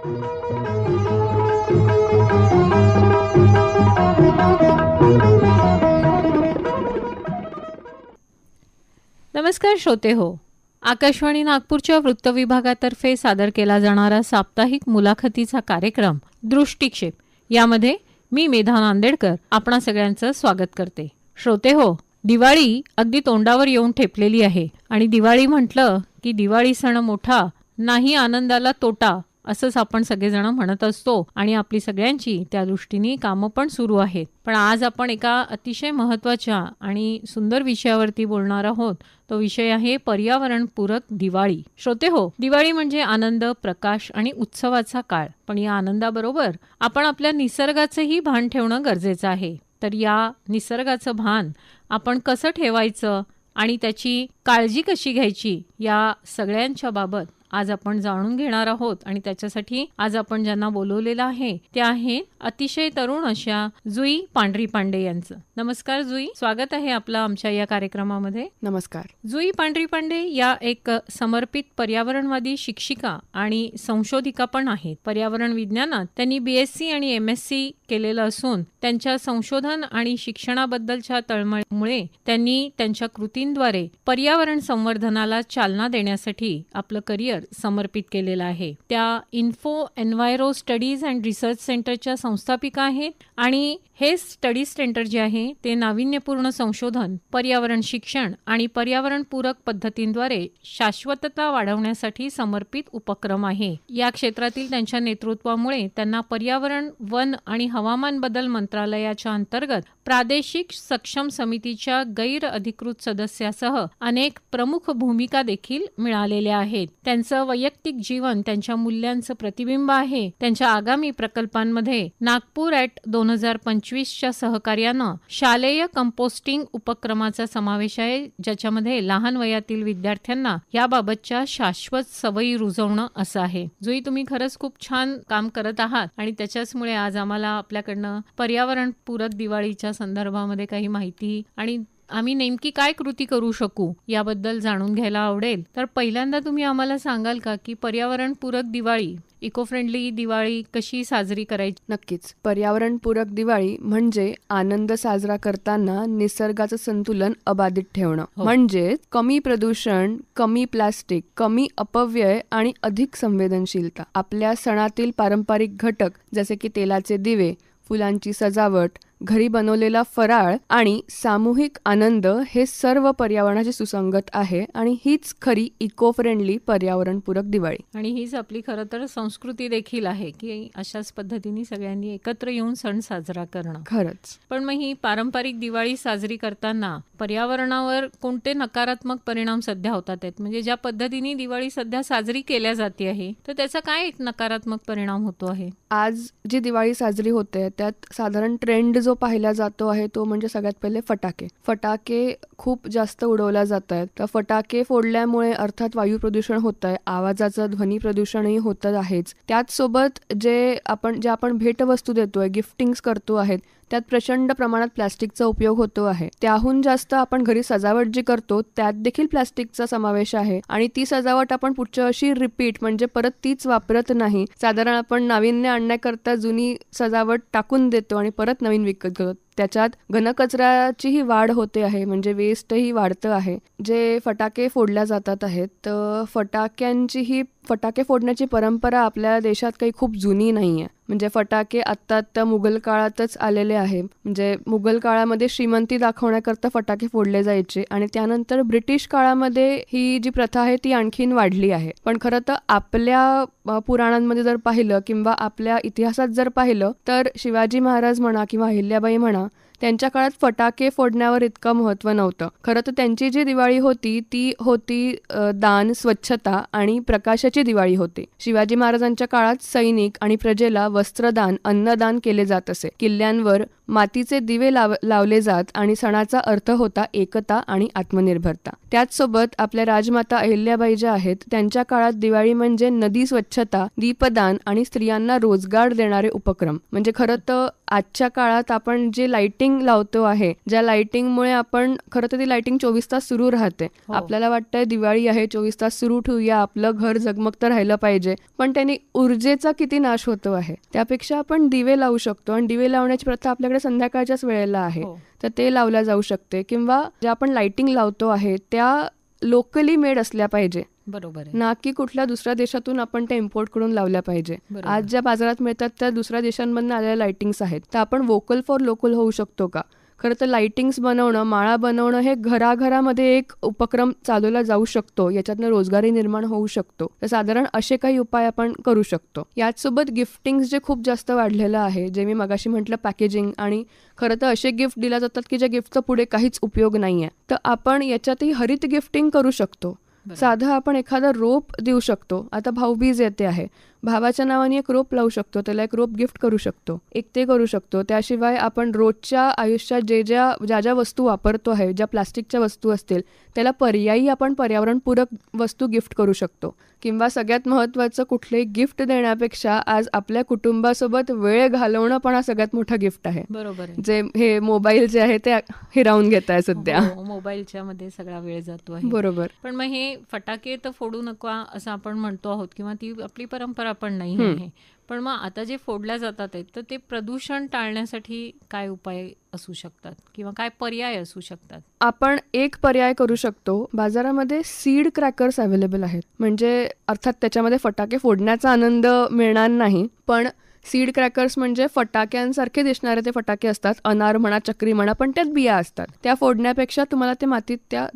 नमस्कार श्रोते हो आकाशवाणी नागपूरच्या वृत्त विभागातर्फे सादर केला जाणारा साप्ताहिक मुलाखतीचा कार्यक्रम दृष्टिक्षेप. यामध्ये मी मेधा नांदेडकर आपणा सगळ्यांचं स्वागत करते. श्रोते हो दिवाळी अगदी तोंडावर येऊन ठेपलेली आहे आणि दिवाळी म्हटलं की दिवाळी सण मोठा नाही आनंदाला तोटा असंच आपण सगळेजण म्हणत असतो आणि आपली सगळ्यांची त्या दृष्टीने कामं पण सुरू आहेत. पण आज आपण एका अतिशय महत्त्वाच्या आणि सुंदर विषयावरती बोलणार आहोत. तो विषय आहे पर्यावरणपूरक दिवाळी. श्रोते हो दिवाळी म्हणजे आनंद प्रकाश आणि उत्सवाचा काळ. पण या आनंदाबरोबर आपण आपल्या निसर्गाचंही भान ठेवणं गरजेचं आहे. तर या निसर्गाचं भान आपण कसं ठेवायचं आणि त्याची काळजी कशी घ्यायची या सगळ्यांच्या बाबत आज आपण जाणून घेणार आहोत आणि त्याच्यासाठी आज आपण ज्यांना बोलवलेलं आहे ते आहे अतिशय तरुण अशा जुई पांढरी पांडे यांचं. नमस्कार जुई स्वागत आहे आपलं आमच्या या कार्यक्रमामध्ये. नमस्कार. जुई पांढरी पांडे या एक समर्पित पर्यावरणवादी शिक्षिका आणि संशोधिका पण आहेत. पर्यावरण विज्ञानात त्यांनी बीएससी आणि एम एस सी केलेलं असून त्यांच्या संशोधन आणि शिक्षणाबद्दलच्या तळमळमुळे त्यांनी त्यांच्या कृतींद्वारे पर्यावरण संवर्धनाला चालना देण्यासाठी आपलं करिअर समर्पित केलेलं आहे. त्या info enviro studies and research सेंटरच्या संस्थापिका आहेत आणि हे स्टडी सेंटर जे आहे ते नाविन्यपूर्ण संशोधन पर्यावरण शिक्षण आणि पर्यावरणपूरक पद्धतींद्वारे शाश्वतता वाढवण्यासाठी समर्पित उपक्रम आहे. या क्षेत्रातील त्यांच्या नेतृत्वामुळे त्यांना पर्यावरण वन आणि हवामान बदल मंत्रालयाच्या अंतर्गत प्रादेशिक सक्षम समितीच्या गैर अधिकृत सदस्यासह अनेक प्रमुख भूमिका देखील मिळालेल्या आहेत. त्यांचं वैयक्तिक जीवन त्यांच्या मूल्यांचं प्रतिबिंब आहे. त्यांच्या आगामी प्रकल्पांमध्ये नागपूर ॲट दोन हजार पंचवीसच्या सहकार्यानं शालेय कंपोस्टिंग उपक्रमाचा समावेश आहे ज्याच्यामध्ये लहान वयातील विद्यार्थ्यांना याबाबतच्या शाश्वत सवयी रुजवणं असं आहे. जुई तुम्ही खरंच खूप छान काम करत आहात आणि त्याच्याचमुळे आज आम्हाला आपल्याकडनं पर्यावरण पूरक दिवाळीच्या संदर्भामध्ये काही माहिती आणि आम्ही नेमकी काय कृती करू शकू याबद्दल जाणून घ्यायला आवडेल. तर पहिल्यांदा तुम्ही आम्हाला सांगाल का की पर्यावरणपूरक दिवाळी इको फ्रेंडली दिवाळी कशी साजरी करायची? नक्कीच. पर्यावरणपूरक दिवाळी म्हणजे आनंद साजरा करताना निसर्गाचं संतुलन अबाधित ठेवणं. हो. म्हणजे कमी प्रदूषण कमी प्लास्टिक कमी अपव्यय आणि अधिक संवेदनशीलता. आपल्या सणातील पारंपरिक घटक जसे की तेलाचे दिवे फुलांची सजावट घरी बनवलेला फराळ आणि सामूहिक आनंद हे सर्व पर्यावरणाशी सुसंगत आहे आणि हीच खरी इको फ्रेंडली पर्यावरणपूरक दिवाळी. आणि हीच आपली खरं तर संस्कृती देखील आहे की अशाच पद्धतीने सगळ्यांनी एकत्र येऊन सण साजरा करणं. खरंच. पण मग ही पारंपरिक दिवाळी साजरी करताना पर्यावरणावर कोणते नकारात्मक परिणाम सध्या होतात आहेत? म्हणजे ज्या पद्धतीने दिवाळी सध्या साजरी केल्या जाते आहे तर त्याचा काय एक नकारात्मक परिणाम होतो आहे? आज जी दिवाळी साजरी होते त्यात साधारण ट्रेंड जो पाहिला जातो आहे तो म्हणजे सगळ्यात पहिले फटाके. फटाके खूप जास्त उडवल्या जात आहेत. तर फटाके फोडल्यामुळे अर्थात वायू प्रदूषण होत आहे आवाजाचं ध्वनी प्रदूषणही होत आहेच. त्याच सोबत जे आपण जे आपण भेटवस्तू देतोय गिफ्टिंग्स करतो आहेत त्यात प्रचंड प्रमाणात प्लास्टिकचा उपयोग होतो आहे. त्याहून जास्त आपण घरी सजावट जी करतो त्यात देखील प्लास्टिकचा समावेश आहे आणि ती सजावट आपण पुढच्या वर्षी रिपीट म्हणजे परत तीच वापरत नाही. साधारण आपण नाविन्य आणण्याकरता जुनी सजावट टाकून देतो आणि परत नवीन विकत घेतो. त्याच्यात घनकचऱ्याचीही वाढ होते आहे म्हणजे वेस्टही वाढतं आहे. जे फटाके फोडल्या जातात आहेत तर फटाक्यांची ही फटाके फोडण्याची परंपरा आपल्या देशात काही खूप जुनी नाही आहे म्हणजे फटाके आत्ता आत्ता मुघल काळातच आलेले आहे. म्हणजे मुघल काळामध्ये श्रीमंती दाखवण्याकरता फटाके फोडले जायचे आणि त्यानंतर ब्रिटिश काळामध्ये ही जी प्रथा आहे ती आणखीन वाढली आहे. पण खरं तर आपल्या पुराणांमध्ये जर पाहिलं किंवा आपल्या इतिहासात जर पाहिलं तर शिवाजी महाराज म्हणा किंवा अहिल्याबाई म्हणा त्यांच्या काळात फटाके फोडण्यावर इतकं महत्त्व नव्हतं. खरं तर त्यांची जी दिवाळी होती ती होती दान स्वच्छता आणि प्रकाशाची दिवाळी होती. शिवाजी महाराजांच्या काळात सैनिक आणि प्रजेला वस्त्रदान अन्नदान केले जात असे. किल्ल्यांवर मातीचे दिवे लाव लावले जात आणि सणाचा अर्थ होता एकता आणि आत्मनिर्भरता. त्याचसोबत आपल्या राजमाता अहिल्याबाई ज्या आहेत त्यांच्या काळात दिवाळी म्हणजे नदी स्वच्छता दीपदान आणि स्त्रियांना रोजगार देणारे उपक्रम. म्हणजे खरं तर आजच्या काळात आपण जे लाइटिंग लाइटिंग लावतो आहे. ज्या लाइटिंगमुळे आपण खरं तर ती लाइटिंग चोवीस तास सुरू राहते. हो. आपल्याला वाटतंय दिवाळी आहे चोवीस तास सुरू ठेवूया आपलं घर झगमगतं राहिलं पाहिजे. पण त्यांनी ऊर्जेचा किती नाश होतो आहे? त्यापेक्षा आपण दिवे लावू शकतो आणि दिवे लावण्याची प्रथा आपल्याकडे संध्याकाळच्याच वेळेला आहे. हो. तर ते लावल्या जाऊ शकते किंवा ज्या आपण लाइटिंग लावतो आहे त्या लोकली मेड असल्या पाहिजे. बरोबर ना की कुठल्या दुसऱ्या देशातून आपण त्या इम्पोर्ट करून लावल्या पाहिजे. आज ज्या बाजारात मिळतात त्या दुसऱ्या देशांमधून आलेल्या लाइटिंग्स आहेत. तर आपण वोकल फॉर लोकल होऊ शकतो का? खरं तर लाइटिंग्स बनवणं माळा बनवणं हे घराघरामध्ये एक उपक्रम चालवला जाऊ शकतो. याच्यातनं रोजगारी निर्माण होऊ शकतो. तर साधारण असे काही उपाय आपण करू शकतो. याचसोबत गिफ्टिंग जे खूप जास्त वाढलेलं आहे जे मी मगाशी म्हटलं पॅकेजिंग आणि खरं तर असे गिफ्ट दिल्या जातात की ज्या गिफ्टचा पुढे काहीच उपयोग नाही आहे तर आपण याच्यातही हरित गिफ्टिंग करू शकतो. साधं आपण एखादा रोप देऊ शकतो. आता भाऊबीज येते आहे. भावाच्या नावाने एक रोप लावू शकतो त्याला एक रोप गिफ्ट करू शकतो. एक ते करू शकतो. त्याशिवाय आपण रोजच्या आयुष्यात जे ज्या ज्या ज्या वस्तू वापरतो आहे ज्या प्लास्टिकच्या वस्तू असतील त्याला पर्यायी आपण पर्यावरणपूरक वस्तू गिफ्ट करू शकतो. किंवा सगळ्यात महत्त्वाचं कुठलेही गिफ्ट देण्यापेक्षा आज आपल्या कुटुंबासोबत वेळ घालवणं पण हा सगळ्यात मोठा गिफ्ट आहे. बरोबर जे हे मोबाईल जे आहे ते हिरावून घेत आहे सध्या. हो, मोबाईलच्या मध्ये सगळा वेळ जातो आहे. बरोबर. पण मग हे फटाके तर फोडू नका असं आपण म्हणतो आहोत किंवा ती आपली परंपरा पण नाही. आहे. पण मग आता जे फोडल्या जातात आहेत तर ते प्रदूषण टाळण्यासाठी काय उपाय असू शकतात? किंवा काय पर्याय असू शकतात? आपण एक पर्याय करू शकतो. बाजारामध्ये सीड क्रॅकर्स अवेलेबल आहेत. म्हणजे अर्थात त्याच्यामध्ये फटाके फोडण्याचा आनंद मिळणार नाही. पण सीड क्रॅकर्स म्हणजे फटाक्यांसारखे दिसणारे ते फटाके असतात. अनार म्हणा चक्री म्हणा पण त्यात बिया असतात. त्या फोडण्यापेक्षा तुम्हाला ते मातीत त्या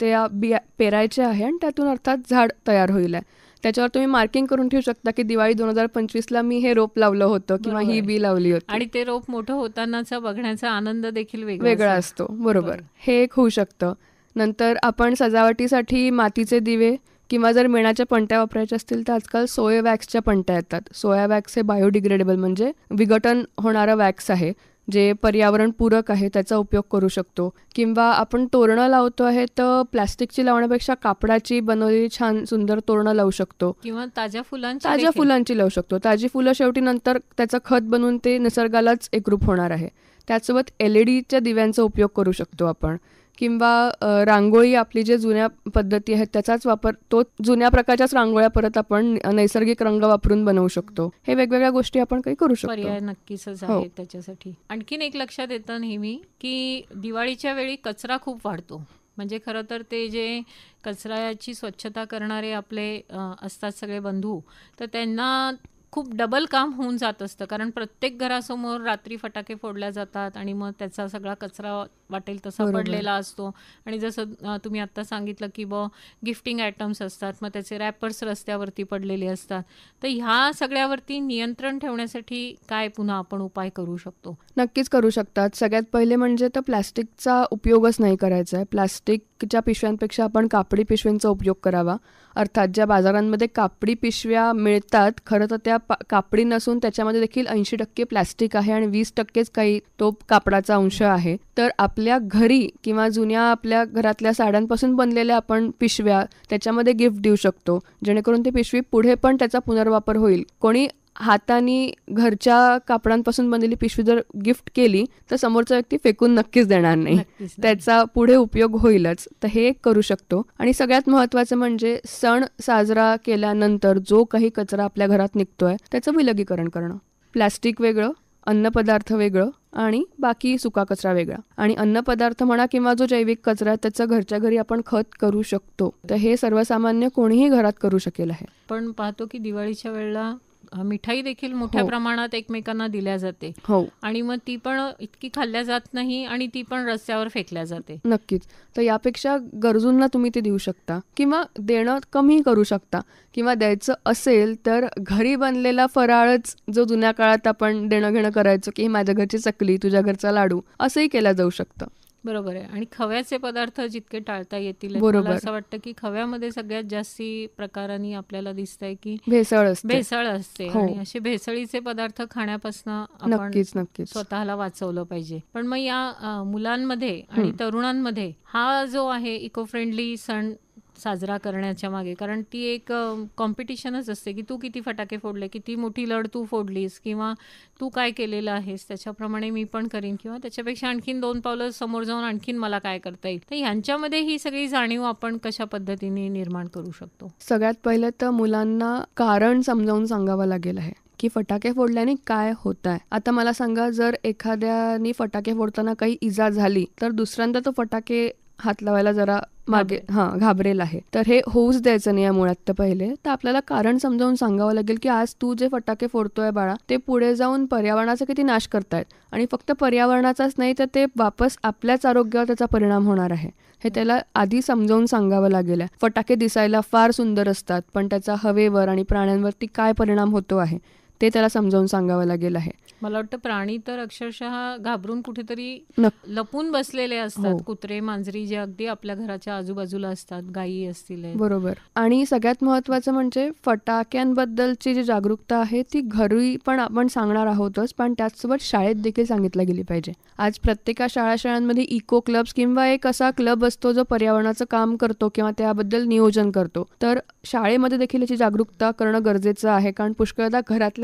त्या बिया पेरायचे आहे आणि त्यातून अर्थात झाड तयार होईल आहे. त्याच्यावर तुम्ही मार्किंग करून ठेवू शकता की दिवाळी दोन हजार पंचवीसला मी हे रोप लावलं होतं किंवा ही. बी लावली होती आणि ते रोप मोठं होतानाचा बघण्याचा आनंद देखील वेगळा. असतो बरोबर बरं. हे एक होऊ शकतं नंतर आपण सजावटीसाठी मातीचे दिवे किंवा जर मेणाच्या पणत्या वापरायच्या असतील तर आजकाल सोया वॅक्सच्या पणत्या येतात सोया वॅक्स हे बायोडिग्रेडेबल म्हणजे विघटन होणारं वॅक्स आहे जे पर्यावरण पूरक आहे त्याचा उपयोग करू शकतो. किंवा आपण तोरणं लावतो आहे तर प्लॅस्टिकची लावण्यापेक्षा कापडाची बनवलेली छान सुंदर तोरणं लावू शकतो. किंवा ताज्या फुलांची ताज्या. फुलांची लावू शकतो. ताजी फुलं शेवटी नंतर त्याचं खत बनवून ते निसर्गालाच एकरूप होणार आहे. त्याचसोबत एल ई डीच्या दिव्यांचा उपयोग करू शकतो आपण. किंवा रांगोळी आपली जे जुन्या पद्धती आहेत त्याचाच वापर तो जुन्या प्रकारच्याच रांगोळ्या परत आपण नैसर्गिक रंग वापरून बनवू शकतो. हे वेगवेगळ्या गोष्टी आपण काही करू शकतो. पर्याय नक्कीच हो. आहे त्याच्यासाठी. आणखीन एक लक्षात येतं नेहमी की दिवाळीच्या वेळी कचरा खूप वाढतो. म्हणजे खरं तर ते जे कचऱ्याची स्वच्छता करणारे आपले असतात सगळे बंधू तर त्यांना खूप डबल काम होऊन जात असतं. कारण प्रत्येक घरासमोर रात्री फटाके फोडल्या जातात आणि मग त्याचा सगळा कचरा वाटेल तसा. पडलेला असतो. आणि जसं तुम्ही आता सांगितलं की ब गिफ्टिंग आयटम्स असतात मग त्याचे रॅपर्स रस्त्यावरती पडलेले असतात. तर ह्या सगळ्यावरती नियंत्रण ठेवण्यासाठी काय पुन्हा आपण उपाय करू शकतो? नक्कीच करू शकतात. सगळ्यात पहिले म्हणजे तर प्लॅस्टिकचा उपयोगच नाही करायचा आहे. प्लॅस्टिकच्या पिशव्यांपेक्षा आपण कापडी पिशव्यांचा उपयोग करावा. अर्थात ज्या बाजारांमध्ये कापडी पिशव्या मिळतात खरं तर त्या कापडी नसून त्याच्यामध्ये देखील ऐंशी टक्के प्लॅस्टिक आहे आणि वीस टक्केच काही तो कापडाचा अंश आहे. तर आपल्या घरी किंवा जुन्या आपल्या घरातल्या साड्यांपासून बनलेल्या आपण पिशव्या त्याच्यामध्ये गिफ्ट देऊ शकतो. जेणेकरून ती पिशवी पुढे पण त्याचा पुनर्वापर होईल. कोणी हाताने घरच्या कापडांपासून बनलेली पिशवी जर गिफ्ट केली तर समोरचा व्यक्ती फेकून नक्कीच देणार नाही. त्याचा पुढे उपयोग होईलच. तर हे करू शकतो. आणि सगळ्यात महत्त्वाचं म्हणजे सण साजरा केल्यानंतर जो काही कचरा आपल्या घरात निघतोय त्याचं विलगीकरण करणं. प्लॅस्टिक वेगळं अन्नपदार्थ वेगळं आणि बाकी सुका कचरा वेगळा. आणि अन्नपदार्थ म्हणा किंवा जो जैविक कचरा आहे, त्याचं घरच्या घरी आपण खत करू शकतो. तर हे सर्वसामान्य कोणीही घरात करू शकेल आहे. पण पाहतो की दिवाळीच्या वेळेला मिठाई देखील मोठ्या हो. प्रमाणात एकमेकांना दिल्या जाते. हो. आणि मग ती पण इतकी खाल्ल्या जात नाही आणि ती पण रस्त्यावर फेकल्या जाते. नक्कीच. तर यापेक्षा गरजूंना तुम्ही ते देऊ शकता किंवा देणं कमी करू शकता किंवा द्यायचं असेल तर घरी बनलेला फराळच जो जुन्या काळात आपण देणं घेणं करायचो की माझ्या घरची चकली तुझ्या घरचा लाडू असंही केलं जाऊ शकतं. बरोबर आहे. आणि खव्याचे पदार्थ जितके टाळता येतील बरोबर. असं वाटतं की खव्यामध्ये सगळ्यात जास्ती प्रकारांनी आपल्याला दिसतंय की भेसळ असते. भेसळ असते. हो. आणि असे भेसळीचे पदार्थ खाण्यापासून आपण नक्कीच स्वतःला वाचवलं पाहिजे. पण मग या मुलांमध्ये आणि तरुणांमध्ये हा जो आहे इको फ्रेंडली सण साजरा करण्याच्या मागे. कारण ती एक कॉम्पिटिशनच असते की तू किती फटाके फोडले किती मोठी लढ तू फोडलीस किंवा तू काय केलेलं आहेस त्याच्याप्रमाणे मी पण करीन. किंवा त्याच्यापेक्षा आणखीन दोन पावलं समोर जाऊन आणखीन मला काय करता येईल. तर ह्यांच्यामध्ये ही सगळी जाणीव आपण कशा पद्धतीने निर्माण करू शकतो? सगळ्यात पहिले तर मुलांना कारण समजावून सांगावं लागेल आहे की फटाके फोडल्याने काय होत आहे. आता मला सांगा जर एखाद्याने फटाके फोडताना काही इजा झाली तर दुसऱ्यांदा तो फटाके हात लावायला जरा मागे हा घाबरेल आहे. तर हे होऊच द्यायचं नाही या मुळात तर पहिले. तर आपल्याला कारण समजावून सांगावं लागेल की आज तू जे फटाके फोडतोय बाळा ते पुढे जाऊन पर्यावरणाचा किती नाश करतायत. आणि फक्त पर्यावरणाचाच नाही तर ते वापस आपल्याच आरोग्यावर त्याचा परिणाम होणार आहे. हे त्याला आधी समजावून सांगावं लागेल. फटाके दिसायला फार सुंदर असतात पण त्याचा हवेवर आणि प्राण्यांवरती काय परिणाम होतो आहे? ते त्याला समजावून सांगावं लागेल आहे. मला वाटतं प्राणी तर अक्षरशः घाबरून कुठेतरी लपून बसलेले असतात. हो. कुत्रे मांजरी जे अगदी आपल्या घराच्या आजूबाजूला असतात गायी असतील. बरोबर. आणि सगळ्यात महत्वाचं म्हणजे फटाक्यांबद्दलची जी जागरूकता आहे ती घरी पण आपण सांगणार आहोतच पण त्याचसोबत शाळेत देखील सांगितलं गेली पाहिजे. आज प्रत्येका शाळा शाळांमध्ये इको क्लब्स किंवा एक असा क्लब असतो जो पर्यावरणाचं काम करतो किंवा त्याबद्दल नियोजन करतो. तर शाळेमध्ये देखील याची जागरूकता करणं गरजेचं आहे कारण पुष्कळदा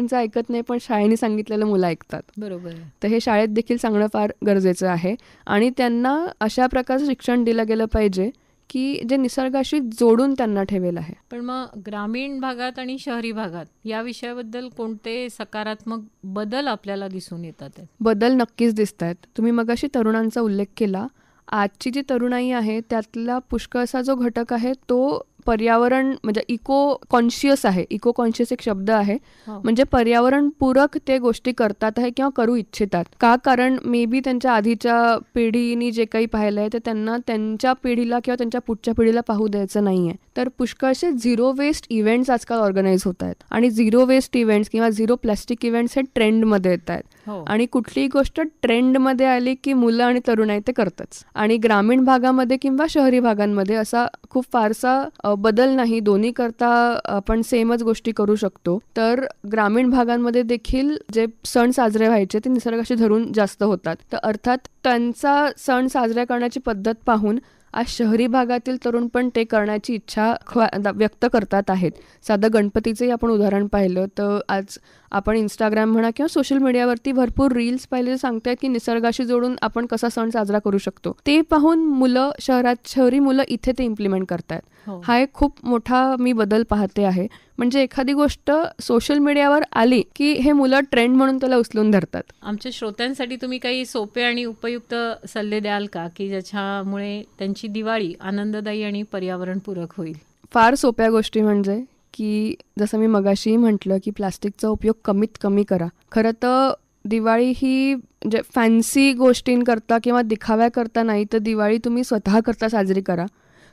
घरातल्यांचं ऐकत नाही पण शाळेने सांगितलेलं मुलं ऐकतात. बरोबर. तर हे शाळेत देखील सांगणं फार गरजेचं आहे. आणि त्यांना अशा प्रकारचं शिक्षण दिलं गेलं पाहिजे की जे निसर्गाशी जोडून त्यांना ठेवेल आहे. पण मग ग्रामीण भागात आणि शहरी भागात या विषयाबद्दल कोणते सकारात्मक बदल आपल्याला दिसून येतात? बदल नक्कीच दिसत आहेत तुम्ही मगाशी तरुणांचा उल्लेख केला. आजची जी तरुणाई आहे त्यातला पुष्कळसा जो घटक आहे तो पर्यावरण म्हणजे इको कॉन्शियस आहे. इको कॉन्शियस एक शब्द आहे. म्हणजे पर्यावरण पूरक ते गोष्टी करतात आहे किंवा करू इच्छितात. का? कारण मे बी त्यांच्या आधीच्या पिढीनी जे काही पाहिलंय ते त्यांना त्यांच्या पिढीला किंवा त्यांच्या पुढच्या पिढीला पाहू द्यायचं नाहीये. तर पुष्कळसे झिरो वेस्ट इव्हेंट्स आजकाल ऑर्गनाईज होत आहेत. आणि झिरो वेस्ट इव्हेंट्स किंवा झिरो प्लास्टिक इव्हेंट्स हे ट्रेंडमध्ये येत आहेत. हो. आणि कुठलीही गोष्ट ट्रेंडमध्ये आली की मुलं आणि तरुण आहे ते करतच. आणि ग्रामीण भागामध्ये किंवा शहरी भागांमध्ये असा खूप फारसा बदल नाही. दोन्ही करता आपण सेमच गोष्टी करू शकतो. तर ग्रामीण भागांमध्ये देखील जे सण साजरे व्हायचे ते निसर्गाशी धरून जास्त होतात. तर अर्थात त्यांचा सण साजरा करण्याची पद्धत पाहून आज शहरी भागातील तरुण पण ते करण्याची इच्छा ख्वा- व्यक्त करतात आहेत. साधं गणपतीचंही आपण उदाहरण पाहिलं तर आज आपण इंस्टाग्राम म्हणा किंवा सोशल मीडियावरती भरपूर रील्स पाहिले जे सांगतायत की निसर्गाशी जोडून आपण कसा सण साजरा करू शकतो. ते पाहून मुलं शहरात शहरी मुलं इथे ते इम्प्लिमेंट करतायत. हो. हा एक खूप मोठा मी बदल पाहते आहे. म्हणजे एखादी गोष्ट सोशल मीडियावर आली की हे मुलं ट्रेंड म्हणून त्याला उचलून धरतात. आमच्या श्रोत्यांसाठी तुम्ही काही सोपे आणि उपयुक्त सल्ले द्याल का? की ज्याच्यामुळे त्यांची दिवाळी आनंददायी आणि पर्यावरणपूरक होईल? फार सोप्या गोष्टी म्हणजे की जसं मी मगाशी म्हटलं की प्लास्टिकचा उपयोग कमीत कमी करा. खरं तर दिवाळी ही म्हणजे फॅन्सी गोष्टींकरता किंवा दिखाव्याकरता नाही तर दिवाळी तुम्ही स्वतः करता साजरी करा.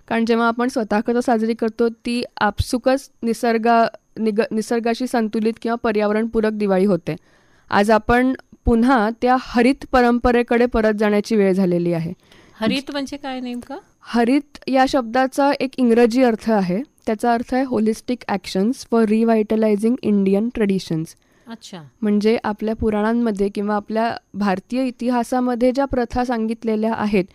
कारण जेव्हा आपण स्वतः करता साजरी करतो ती आपसुकच निसर्गा निग निसर्गाशी संतुलित किंवा पर्यावरणपूरक दिवाळी होते. आज आपण पुन्हा त्या हरित परंपरेकडे परत जाण्याची वेळ झालेली आहे. हरित म्हणजे काय नेमकं? हरित या शब्दाचा एक इंग्रजी अर्थ आहे. त्याचा अर्थ आहे holistic actions for revitalising Indian traditions अच्छा. म्हणजे आपल्या पुराणांमध्ये किंवा आपल्या भारतीय इतिहासामध्ये ज्या प्रथा सांगितलेल्या आहेत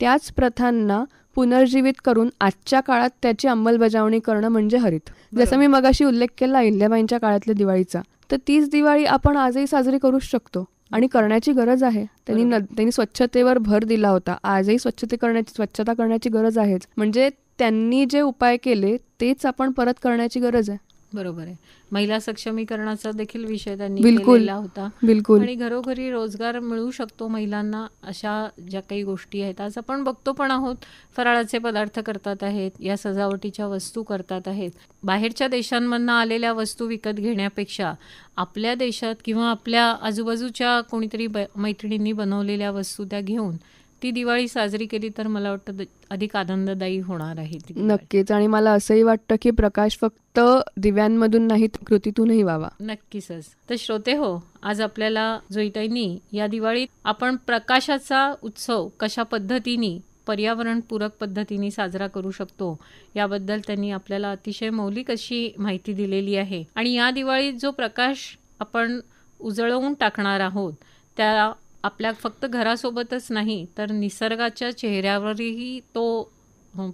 त्याच प्रथांना पुनर्जीवित करून आजच्या काळात त्याची अंमलबजावणी करणं म्हणजे हरित. जसं मी मगाशी उल्लेख केला अहिल्याबाईंच्या काळातल्या दिवाळीचा तर तीच दिवाळी आपण आजही साजरी करूच शकतो आणि करण्याची गरज आहे. त्यांनी न त्यांनी स्वच्छतेवर भर दिला होता. आजही स्वच्छते करण्याची स्वच्छता करण्याची गरज आहेच. म्हणजे त्यांनी जे उपाय केले तेच आपण परत करण्याची गरज आहे. बरोबर आहे. महिला सक्षमीकरणाचा देखील विषय त्यांनी बिलकुल. होता. बिलकुल. आणि घरोघरी रोजगार मिळू शकतो महिलांना अशा ज्या काही गोष्टी आहेत. आज आपण बघतो पण आहोत फराळाचे पदार्थ करतात आहेत या सजावटीच्या वस्तू करतात आहेत. बाहेरच्या देशांमधनं आलेल्या वस्तू विकत घेण्यापेक्षा आपल्या देशात किंवा आपल्या आजूबाजूच्या कोणीतरी मैत्रिणींनी बनवलेल्या वस्तू त्या घेऊन ती दिवाळी साजरी केली तर मला वाटतं अधिक आनंददायी होणार आहे. नक्कीच. आणि मला असंही वाटतं की प्रकाश फक्त दिव्यांमधून नाही कृतीतूनही व्हावा. नक्कीच तर श्रोते हो आज आपल्याला जोईताईंनी या दिवाळीत आपण प्रकाशाचा उत्सव कशा पद्धतीने पर्यावरणपूरक पद्धतीने साजरा करू शकतो याबद्दल त्यांनी आपल्याला अतिशय मौलिक अशी माहिती दिलेली आहे. आणि या दिवाळीत जो प्रकाश आपण उजळवून टाकणार आहोत त्या आपल्या फक्त घरासोबतच नाही तर निसर्गाच्या चेहऱ्यावरही तो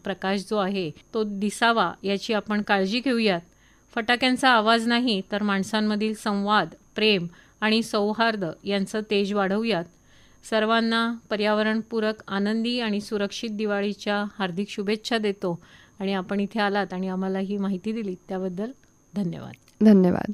प्रकाश जो आहे तो दिसावा याची आपण काळजी घेऊयात. फटाक्यांचा आवाज नाही तर माणसांमधील संवाद प्रेम आणि सौहार्द यांचं तेज वाढवूयात. सर्वांना पर्यावरणपूरक आनंदी आणि सुरक्षित दिवाळीच्या हार्दिक शुभेच्छा देतो. आणि आपण इथे आलात आणि आम्हाला ही माहिती दिली त्याबद्दल धन्यवाद. धन्यवाद.